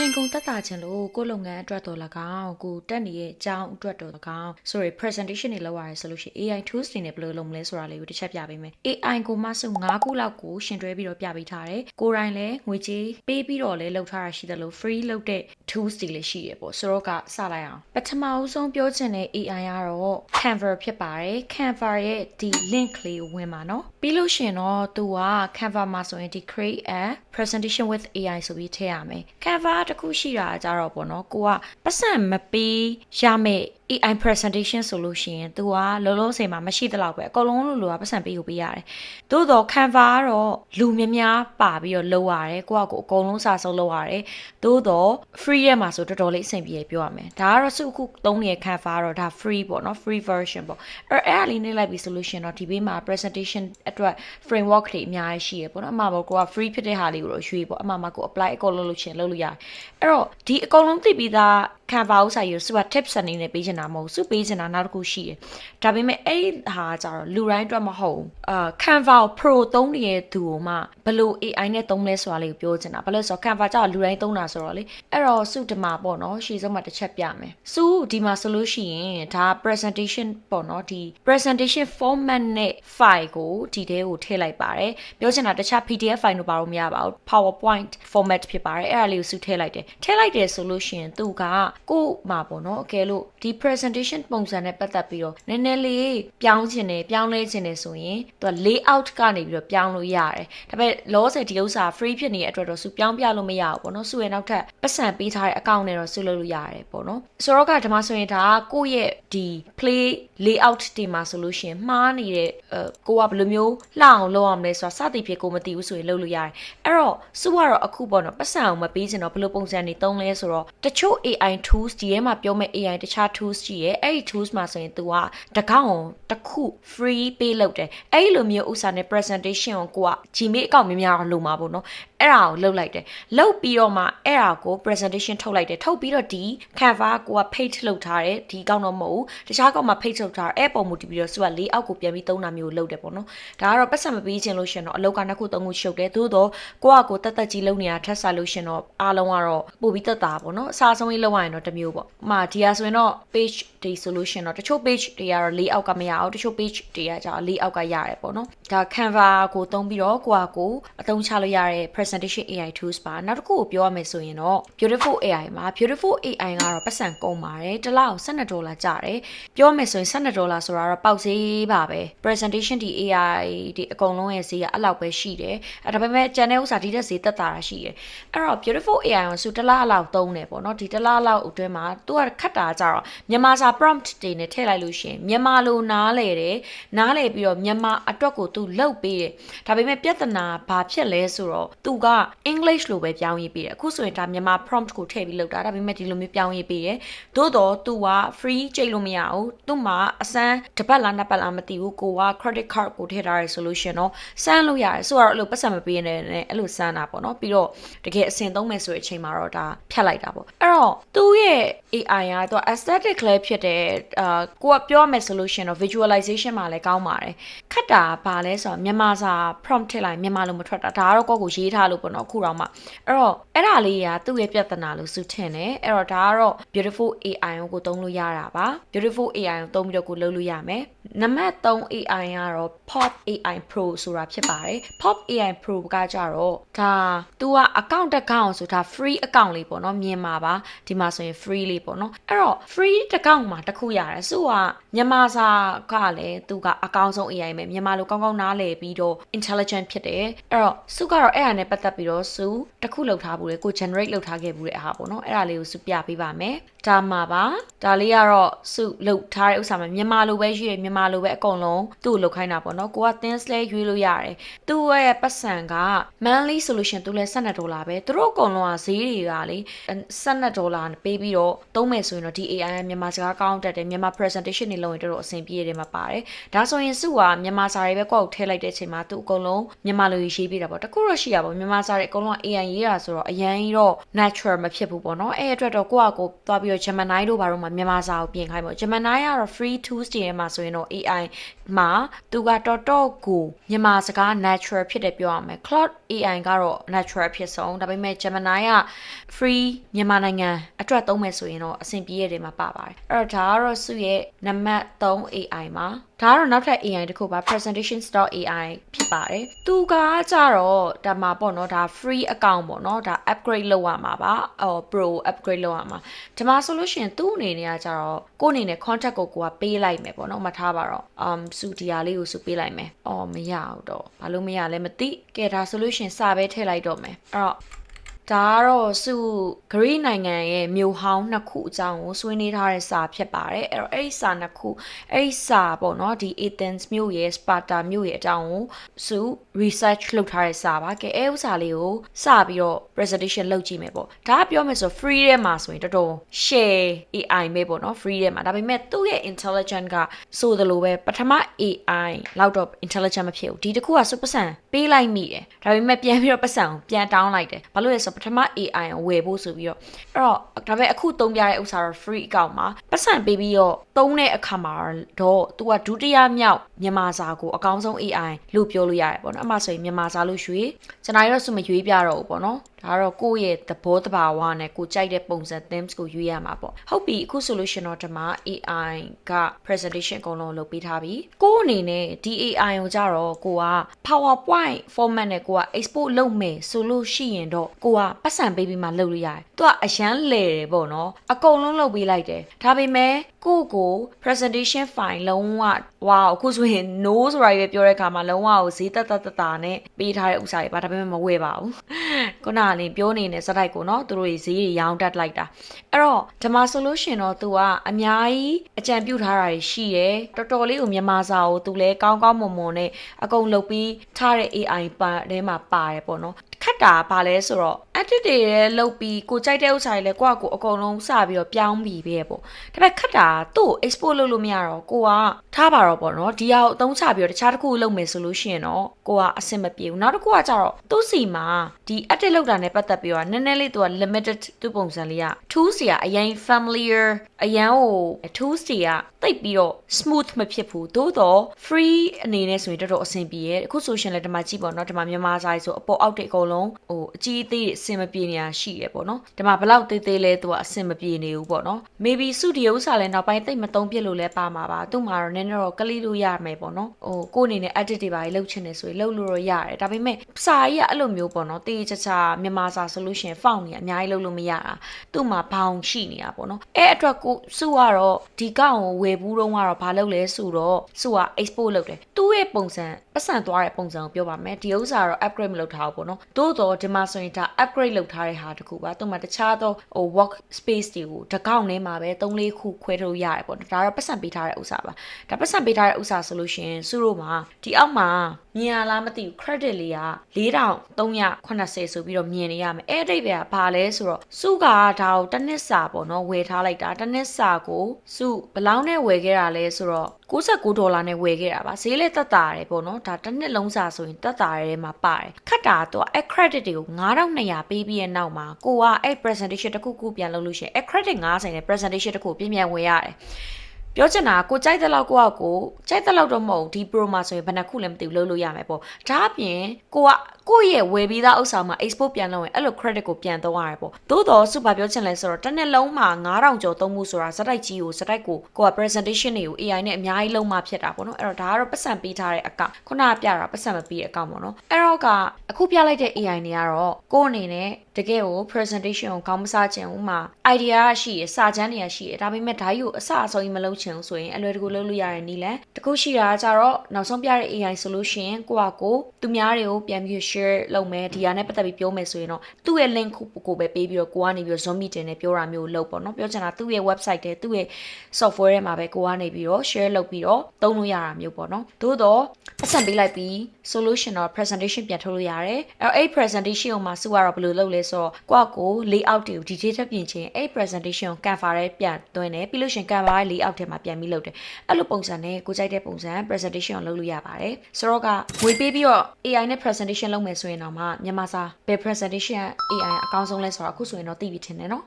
ချိန်ကုန်တက်တာခြင်းလို့ကိုယ့်လုပ်ငန်းအတွက်တော်၎င်းကိုတက်နေရဲ့အကြောင်းအတွက်တော်၎င်း sorry presentation တွေလုပ်ရတယ်ဆိုလို့ရှိရင် AI tools တွေနဲ့ဘယ်လိုလုပ်မလဲဆိုတာလေးကိုတစ်ချက်ပြပေးမယ် AI ကိုမှစု9ခုလောက်ကိုရှင်တွဲပြီးတော့ပြပေးထားတယ်ကိုယ်တိုင်လည်းငွေကြေးပေးပြီးတော့လည်းလုပ်ထားတာရှိတယ်လို့ free လုပ်တဲ့ tools တွေလည်းရှိရပေါ့ဆိုတော့ကစလိုက်အောင်ပထမအဆုံးပြောချင်တဲ့ AI ကတော့ Canva ဖြစ်ပါတယ် Canva ရဲ့ဒီ link လေးကိုဝင်ပါနော်ပြီးလို့ရှိရင်တော့သူက Canva မှာဆိုရင်ဒီ create a presentation with AI ဆိုပြီးထည့်ရမယ် Canva တခုရှိတာကြတော့ပေါ့နော်ကိုကပတ်စံမပေးရမယ့် AI presentation ဆိုလို့ရှိရင် तू ကလောလောဆယ်မှာမရှိသလောက်ပဲအကုန်လုံးလို့လို့ကပတ်စံပေးကိုပေးရတယ်။သို့တော့ Canva ကတော့လူများများပါပြီးတော့လုပ်ရတယ်။ကိုကကိုအကုန်လုံးစာစုပ်လုပ်ရတယ်။သို့တော့ free ရဲ့မှာဆိုတော်တော်လေးအဆင်ပြေပြောရမယ်။ဒါကတော့စုအခုသုံးနေတဲ့ Canva ကတော့ဒါ free ပေါ့နော် free version ပေါ့။အဲ့အဲ့အလေးနေလိုက်ပြီဆိုလို့ရှိရင်တော့ဒီဘေးမှာ presentation အတွက် framework တွေအများကြီးရှိရပေါ့နော်။အမှပေါ့ကိုက free ဖြစ်တဲ့ဟာလေးကိုတော့ရွေးပေါ့။အမှမှာကို apply အကုန်လုံးလုပ်ချင်လုပ်လို့ရတယ်။အဲ့တော့ဒီအကုန်လုံးသိပြီးသား Canva ဥစားရစုက tips အနေနဲ့ပေးချင်တာမဟုတ်စုပေးချင်တာနောက်တစ်ခုရှိတယ်။ဒါပေမဲ့အဲ့ဟာကြတော့လူတိုင်းအတွက်မဟုတ်ဘူး။အာ Canva ကို Pro သုံးနေတဲ့သူကမှဘယ်လို AI နဲ့သုံးလဲဆိုတာလေးကိုပြောချင်တာ။ဘာလို့လဲဆိုတော့ Canva ကြတော့လူတိုင်းသုံးတာဆိုတော့လေ။အဲ့တော့စုဒီမှာပေါ့နော်ရှေ့ဆုံးမှာတစ်ချက်ပြမယ်။စုဒီမှာဆိုလို့ရှိရင်ဒါ presentation ပေါ့နော်ဒီ presentation format နဲ့ file ကိုဒီထဲကိုထည့်လိုက်ပါတယ်။ပြောချင်တာတခြား PDF file တို့ပါလို့မရပါဘူး။ PowerPoint format ဖြစ်ပါတယ်။အဲ့ဒါလေးကိုစုထည့်လိုက်တယ်။ထည့်လိုက်တယ်ဆိုလို့ရှိရင်သူကကို့မှာပေါ့နော်အကယ်လို့ဒီ presentation ပုံစံနဲ့ပတ်သက်ပြီးတော့နည်းနည်းလေးပြောင်းချင်တယ်ပြောင်းလဲချင်တယ်ဆိုရင်သူက layout ကနေပြီးတော့ပြောင်းလို့ရတယ်ဒါပေမဲ့လောဆယ်ဒီဥစ္စာ free ဖြစ်နေတဲ့အတွက်တော့စုပြောင်းပြလို့မရဘူးပေါ့နော်စုရဲ့နောက်ထပ်ပတ်စံပေးထားတဲ့အကောင့်နဲ့တော့စုလုပ်လို့ရတယ်ပေါ့နော်ဆိုတော့ကဒီမှာဆိုရင်ဒါကကိုယ့်ရဲ့ဒီ play layout တွေမှာဆိုလို့ရှိရင်မှားနေတဲ့အဲကိုကဘယ်လိုမျိုးလှအောင်လုပ်အောင်လဲဆိုတာစသည်ဖြစ်ကိုမသိဘူးဆိုရင်လုပ်လို့ရတယ်အဲ့တော့စုကတော့အခုပေါ့နော်ပတ်စံအောင်မပေးချင်တော့ဘယ်လိုပုံစံတွေသုံးလဲဆိုတော့တချို့ AI tools ဒီထဲမှာပြောမဲ့ AI တခြား tools ရှိရဲအဲ့ဒီ tools မှာဆိုရင် तू ကတကောင့်တစ်ခု free ပေးလုပ်တယ်အဲ့ဒီလိုမျိုးဥစ္စာနဲ့ presentation ကိုကိုက Gmail အကောင့်များများလုပ်မှာပေါ့နော် အဲ့ဒါကိုလုပ်လိုက်တယ်လုပ်ပြီးတော့မှအဲ့ဒါကို presentation ထုတ်လိုက်တယ်ထုတ်ပြီးတော့ဒီ Canva ကိုက page လုပ်ထားတယ်ဒီကောင့်တော့မဟုတ်ဘူးတခြားကောင့်မှာ page လုပ်ထားအဲ့ပုံမူတည်ပြီးတော့သူကလေးအောက်ကိုပြန်ပြီးသုံးတာမျိုးလုပ်တယ်ပေါ့နော်ဒါကတော့ပတ်စံမပေးခြင်းလို့ရှင်တော့အလောက်ကနှစ်ခုသုံးခုရှုပ်တယ်သို့တော့ကိုကကိုတက်တက်ကြီးလုပ်နေတာထက်စားလို့ရှင်တော့အားလုံးကတော့ပို့ပြီးတက်တာပေါ့နော်အစားဆုံးကြီးလုပ်ရရင်တော့တစ်မျိုးပေါ့။မှာဒီဟာဆိုရင်တော့ page ဒီ solution တော့တချို့ page တွေကတော့၄အောက်ကမရအောင်တချို့ page တွေကကြာ၄အောက်ကရတယ်ပေါ့နော်။ဒါ Canva ကိုသုံးပြီးတော့ကိုကကိုအသုံးချလို့ရတဲ့ presentation AI tools ပါနောက်တစ်ခုကိုပြောရမယ်ဆိုရင်တော့ beautiful AI မှာ beautiful AI ကတော့ပတ်စံကုန်ပါတယ်တစ်လောက်12ဒေါ်လာကျတယ်ပြောမယ်ဆိုရင်12ဒေါ်လာဆိုတာတော့ပေါက်ဈေးပါပဲ presentation ဒီ AI ဒီအကုန်လုံးရဲ့ဈေးကအဲ့လောက်ပဲရှိတယ်အဲဒါပေမဲ့ channel ဥစားဒီတဲ့ဈေးတက်တာရှိတယ်အဲ့တော့ beautiful AI ကိုစုတစ်လားအလောက်သုံးတယ်ပေါ့နော်ဒီတစ်လားလောက်အတွင်းမှာသူကခတ်တာကြတော့မြန်မာစာ prompt တွေနဲ့ထည့်လိုက်လို့ရှိရင်မြန်မာလိုနားလေတယ်နားလေပြီးတော့မြန်မာအတွက်ကိုသူလှုပ်ပေးတယ်ဒါပေမဲ့ပြဿနာဘာဖြစ်လဲဆိုတော့သူက English လိုပဲပြောင်းရေးပေးတယ်အခုဆိုရင်ဒါမြန်မာ prompt ကိုထည့်ပြီးလုပ်တာဒါပေမဲ့ဒီလိုမျိုးပြောင်းရေးပေးတယ်သို့တော့သူက free ကြိတ်လို့မရဘူးသူ့မှာအစမ်းတစ်ပတ်လားနှစ်ပတ်လားမသိဘူးကိုက credit card ကိုထည့်ထားရဆိုလို့ရှင်တော့စမ်းလို့ရတယ်ဆိုတော့အဲ့လိုပတ်စံမပေးနေနဲ့အဲ့လိုစမ်းတာပေါ့နော်ပြီးတော့တကယ်အဆင်သုံးမယ်ဆိုတဲ့အချိန်မှာတော့ဒါဖြတ်လိုက်တာပေါ့အဲ့တော့သူ့ရဲ့ AI ကသူ aesthetic လည်းဖြစ်တယ်အာကိုကပြောမယ်ဆိုလို့ရှင်တော့ visualization မှာလည်းကောင်းပါတယ်ခက်တာဘာလဲဆိုတော့မြန်မာစာ prompt ထည့်လိုက်မြန်မာလိုမထွက်တာဒါကတော့ကိုယ့်ကိုရေးထားလို့ပေါ့နော်အခုတော့မှအဲ့တော့အဲ့ဒါလေးကသူ့ရဲ့ပြဿနာလို့စုထင်တယ်အဲ့တော့ဒါကတော့ beautiful AI ကိုကိုသုံးလို့ရတာပါ beautiful AI ကိုသုံးပြီးတော့ကိုလုပ်လို့ရမယ် နံပါတ်3 AI ကတော့ Pop AI Pro ဆိုတာဖြစ်ပါတယ် Pop AI Pro ကကြတော့ဒါ तू က account တစ်ကောင်ဆိုဒါ free account လေးပေါ့နော်မြင်ပါပါဒီမှာဆိုရင် free လေးပေါ့နော်အဲ့တော့ free တစ်ကောင်မှာတစ်ခုရတယ်စုကမြန်မာစာကလည်းသူကအကောင်းဆုံး AI ပဲမြန်မာလိုကောင်းကောင်းနားလည်ပြီးတော့ intelligent ဖြစ်တယ်အဲ့တော့စုကတော့အဲ့ဟာနဲ့ပတ်သက်ပြီးတော့စုတစ်ခုလောက်ထားဘူးလေကို generate လောက်ထားခဲ့ဘူးတဲ့အဟာပေါ့နော်အဲ့ဒါလေးကိုစုပြပေးပါမယ် ဒါမှာပါဒါလေးကတော့စုလောက်ထားတဲ့ဥစ္စာမှာမြန်မာလိုပဲရွေးမြန်မာလိုပဲအကုန်လုံးသူ့ကိုလောက်ခိုင်းတာပေါ့နော်ကိုက thin slay ရွေးလို့ရတယ်သူ့ရဲ့ပတ်စံက monthly solution သူလည်း12ဒေါ်လာပဲသူတို့အကုန်လုံးကဈေးတွေကလေ12ဒေါ်လာပေးပြီးတော့သုံးမယ်ဆိုရင်တော့ဒီ AI ကမြန်မာစကားကောင်းတတ်တယ်မြန်မာ presentation တွေလုပ်ရင်တော်တော်အဆင်ပြေတယ်မှာပါတယ်ဒါဆိုရင်စုကမြန်မာစာတွေပဲကိုယ့်ကိုထည့်လိုက်တဲ့အချိန်မှာသူအကုန်လုံးမြန်မာလိုရေးပေးတာပေါ့တခုတော့ရှိရပါမြန်မာစာတွေအကုန်လုံး AI ရေးတာဆိုတော့အရင်ကြီးတော့ natural မဖြစ်ဘူးပေါ့နော်အဲ့အတွက်တော့ကိုယ့်အကိုသွားပြီးတော့ Gemini တို့ဘာလို့မှမြန်မာစာကိုပြင်ခိုင်းပေါ့ Gemini ကတော့ free tools တွေထဲမှာဆိုရင်တော့ AI မှာသူကတော်တော်ကိုမြန်မာစကား natural ဖြစ်တယ်ပြောရမယ် Cloud AI ကတော့ natural ဖြစ်ဆုံးဒါပေမဲ့ Gemini က free မြန်မာနိုင်ငံအတွက်သုံးမယ်ဆိုရင်တော့အဆင်ပြေရတယ်မှာပါပါတယ်အဲ့တော့ဒါကတော့စုရဲ့နံပါတ်3 AI မှာ ဒါကတော့နောက်ထပ် AI တစ်ခုပါ presentation.ai ဖြစ်ပါတယ်သူကကြတော့ဒါမှာပေါ့နော်ဒါ free account ပေါ့နော်ဒါ upgrade လုပ်ရမှာပါအော် pro upgrade လုပ်ရမှာဒီမှာဆိုလို့ရှိရင်သူ့အနေနဲ့ကကြတော့ကိုယ့်အနေနဲ့ contact ကိုကိုကပေးလိုက်မယ်ပေါ့နော်မထားပါတော့ um စုဒီယာလေးကိုစုပေးလိုက်မယ်အော်မရအောင်တော့ဘာလို့မရလဲမသိကဲဒါဆိုလို့ရှိရင်စာပဲထည့်လိုက်တော့မယ်အဲ့တော့ ဒါကတော့စုဂရိနိုင်ငံရဲ့မြို့ဟောင်းနှစ်ခုအကြောင်းကိုဆွေးနွေးထားတဲ့စာဖြစ်ပါတယ်အဲ့တော့အဲ့ဒီစာနှစ်ခုအဲ့ဒီစာပေါ့နော်ဒီ Athens မြို့ရဲ့ Sparta မြို့ရဲ့အကြောင်းကိုစု research လုပ်ထားတဲ့စာပါကဲအဲ့ဥစ္စာလေးကိုစပြီးတော့ presentation လုပ်ကြည့်မယ်ပေါ့ဒါကပြောမယ်ဆို free ထဲမှာဆိုရင်တော်တော် share AI ပဲပေါ့နော် free ထဲမှာဒါပေမဲ့သူ့ရဲ့ intelligent ကဆိုသလိုပဲပထမ AI လောက်တော့ intelligent မဖြစ်ဘူးဒီတစ်ခုကစုပတ်စံပေးလိုက်မိတယ်ဒါပေမဲ့ပြန်ပြီးတော့ပတ်စံကိုပြန်တောင်းလိုက်တယ်ဘာလို့လဲဆိုတော့ပထမ AI ကိုဝယ်ဖို့ဆိုပြီးတော့အဲ့တော့ဒါပေမဲ့အခုသုံးပြတဲ့ဥစ္စာတော့ free account မှာပတ်စံပေးပြီးတော့သုံးတဲ့အခါမှာတော့ तू ကဒုတိယမြောက်မြန်မာစာကိုအကောင်းဆုံး AI လို့ပြောလို့ရတယ်ပေါ့နော်အမှဆိုရင်မြန်မာစာလို့ရွှေကျွန်တော်တို့ဆိုမရွေးပြတော့ဘူးပေါ့နော်ဒါကတော့ကိုယ့်ရဲ့သဘောတဘာဝနဲ့ကိုကြိုက်တဲ့ပုံစံ themes ကိုရွေးရမှာပေါ့ဟုတ်ပြီအခုဆိုလို့ရှင်တော့ဒီမှာ AI က presentation အကုန်လုံးလုပ်ပေးထားပြီကိုယ့်အနေနဲ့ဒီ AI ကိုကြတော့ကိုက PowerPoint format နဲ့ကိုက export လုပ်မယ်ဆိုလို့ရှိရင်တော့ကိုကပတ်စံပေးပြီးမှလုပ်လို့ရတယ်သူကအရန်လဲတယ်ပေါ့နော်အကုန်လုံးလုပ်ပေးလိုက်တယ်ဒါပေမဲ့ကိုကို presentation file လုံးဝဝါအခုဆိုရင် no ဆိုတာကြီးပဲပြောတဲ့အခါမှာလုံးဝကိုဈေးတက်တက်တတာနဲ့ပေးထားတဲ့ဥစ္စာတွေပါဒါပေမဲ့မဝယ်ပါဘူးခုနကနေပြောနေတဲ့စတိုက်ကိုနော်သူတို့တွေဈေးတွေရောင်းတက်လိုက်တာအဲ့တော့ဒီမှာဆိုလို့ရှင်တော့ तू ကအများကြီးအကြံပြုထားတာတွေရှိတယ်တော်တော်လေးကိုမြန်မာစာကို तू လဲကောင်းကောင်းမွန်မွန်နဲ့အကုန်လုပ်ပြီးထားတဲ့ AI ပါထဲမှာပါတယ်ပေါ့နော်ခက်တာဘာလဲဆိုတော့ edit တွေလည်းလုပ်ပြီးကိုကြိုက်တဲ့ဥစ္စာတွေလည်းကိုကကိုအကုန်လုံးစပြီးတော့ပြောင်းပြီးပဲပေါ့ဒါပေမဲ့ခက်တာသူ့ကို export လုပ်လို့မရတော့ကိုကထားပါတော့ပေါ့နော်ဒီဟာကိုအသုံးချပြီးတော့တခြားတစ်ခုလုပ်မယ်ဆိုလို့ရှိရင်တော့ကိုကအဆင်မပြေဘူးနောက်တစ်ခုကကြတော့သူ့စီမှာဒီ edit လုပ်တာနဲ့ပတ်သက်ပြီးတော့နည်းနည်းလေးသူက limited သူ့ပုံစံလေးက tools တွေကအရင် familiar အရန်ဟို tools တွေကတိတ်ပြီးတော့ smooth မဖြစ်ဘူးသို့တော့ free အနေနဲ့ဆိုရင်တော်တော်အဆင်ပြေရဲ့အခုဆိုရှင်လည်းဒီမှာကြည့်ပေါ့နော်ဒီမှာမြန်မာစာရေးဆိုအပေါ်အောက်တွေအကုန်လုံးဟိုအကြီးအသေးအဆင်မပြေနေတာရှိရပေါ့နော်ဒီမှာဘလောက်သေးသေးလဲသူကအဆင်မပြေနေဘူးပေါ့နော် maybe စုဒီဥစ္စာလည်းနောက်ပိုင်းတိတ်မသုံးပြလို့လဲပါမှာပါသူ့မှာတော့နည်းနည်းတော့ကလေးလို့ရမယ်ပေါ့နော်ဟိုကိုယ့်အနေနဲ့ edit တွေပါလေလုပ်ချင်တယ်ဆိုရင်လုပ်လို့တော့ရတယ်ဒါပေမဲ့စာကြီးကအဲ့လိုမျိုးပေါ့နော်တေးချာချာမြန်မာစာဆိုလို့ရှင်ဖောက်နေအများကြီးလုပ်လို့မရတာသူ့မှာဘောင်ရှိနေတာပေါ့နော်အဲ့အတွက်ကိုစုကတော့ဒီကောင်ကိုဝယ်ဘူးတော့ကတော့ဘာလုပ်လဲဆိုတော့စုက export လုပ်တယ်သူ့ရဲ့ပုံစံ ပတ်စံသွားတဲ့ပုံစံကိုပြောပါမယ်ဒီဥစ္စာတော့ upgrade မလုပ်ထားဘူးပေါ့နော်သို့တော့ဒီမှာဆိုရင်ဒါ upgrade လုပ်ထားတဲ့ဟာတခုပါသူ့မှာတခြားသောဟို work space တွေကိုတကောက်ထဲမှာပဲ3 4ခုခွဲထုတ်ရတယ်ပေါ့နော်ဒါတော့ပတ်စံပေးထားတဲ့ဥစ္စာပါဒါပတ်စံပေးထားတဲ့ဥစ္စာဆိုလို့ရှိရင်စုတို့မှာဒီအောက်မှာမြင်ရလားမသိဘူး credit လေးက4380ဆိုပြီးတော့မြင်နေရမယ်အဲ့အတိတ်ပဲကဘာလဲဆိုတော့စုကဒါကိုတစ်နှစ်စာပေါ့နော်ဝယ်ထားလိုက်တာတစ်နှစ်စာကိုစုဘယ်လောက်နဲ့ဝယ်ခဲ့တာလဲဆိုတော့ 69ဒေါ်လာနဲ့ဝယ်ခဲ့တာပါဈေးလည်းတက်တာတယ်ပေါ့နော်ဒါတစ်နှစ်လုံးစာဆိုရင်တက်တာရဲမှာပါတယ်ခက်တာတော့အဲ့ credit တွေကို9200ပေးပြီးရဲ့နောက်မှာကိုကအဲ့ presentation တစ်ခုခုပြန်လုပ်လို့ရှိရင်အဲ့ credit 90နဲ့ presentation တစ်ခုပြင်ပြန်ဝယ်ရတယ် ပြောချင်တာကိုကြိုက်တဲ့လောက်ကိုကကိုကြိုက်တဲ့လောက်တော့မဟုတ်ဒီ pro မှာဆိုရင်ဘယ်နှခုလည်းမသိဘူးလုပ်လို့ရမယ်ပေါ့ဒါအပြင်ကိုကကိုယ့်ရဲ့ဝယ်ပြီးသားဥစ္စာမှာ export ပြန်လုပ်ရင်အဲ့လို credit ကိုပြန်သုံးရတယ်ပေါ့သို့တော့စုပါပြောချင်လဲဆိုတော့တစ်နှစ်လုံးမှာ9000ကျော်သုံးမှုဆိုတာစတိုက်ကြီးကိုစတိုက်ကိုကိုက presentation တွေကို AI နဲ့အများကြီးလုံးမှဖြစ်တာပေါ့နော်အဲ့တော့ဒါကတော့ပတ်စံပေးထားတဲ့အကောင့်ခုနကပြတာပတ်စံမပေးတဲ့အကောင့်ပေါ့နော်အဲ့တော့ကအခုပြလိုက်တဲ့ AI တွေကတော့ကိုယ့်အနေနဲ့ တကယ်ကို presentation ကိုကောင်းမစားချင်ဘူးမှာ idea ရှိရစာချမ်းတွေကရှိရဒါပေမဲ့ဒါကြီးကိုအစအဆုံးကြီးမလုပ်ချင်ဘူးဆိုရင်အလွယ်တကူလုပ်လို့ရတဲ့နည်းလမ်းတခုရှိတာကကြတော့နောက်ဆုံးပြတဲ့ AI ဆိုလို့ရှိရင်ကိုကကိုသူများတွေကိုပြန်ပြီး share လုပ်မယ်ဒီဟာနဲ့ပတ်သက်ပြီးပြောမယ်ဆိုရင်တော့သူ့ရဲ့ link ကိုပဲပေးပြီးတော့ကိုကနေပြီးတော့ Zoom meeting နဲ့ပြောတာမျိုးလုပ်ပေါ့နော်ပြောချင်တာသူ့ရဲ့ website တဲ့သူ့ရဲ့ software ထဲမှာပဲကိုကနေပြီးတော့ share လုပ်ပြီးတော့သုံးလို့ရတာမျိုးပေါ့နော်သို့တော့အဆန်ပေးလိုက်ပြီး solution တော့ presentation ပြန်ထုတ်လို့ရတယ်အဲ့တော့အဲ့ presentation ကိုမှစုကတော့ဘယ်လိုလုပ်လဲဆိုတော့ကိုကကို layout တွေကို detail ထပ်ပြင်ချင်းအဲ့ presentation ကို Canva ထဲပြန်သွင်းတယ်ပြီးလို့ရှရင် Canva ရဲ့ layout ထဲမှာပြန်ပြီးလုပ်တယ်အဲ့လိုပုံစံနဲ့ကိုကြိုက်တဲ့ပုံစံ presentation ကိုလုပ်လို့ရပါတယ်ဆိုတော့ကငွေပေးပြီးတော့ AI နဲ့ presentation လုပ်မယ်ဆိုရင်တော့မှမြန်မာစာဘယ် presentation AI အကောင်းဆုံးလဲဆိုတော့အခုဆိုရင်တော့သိပြီထင်တယ်နော်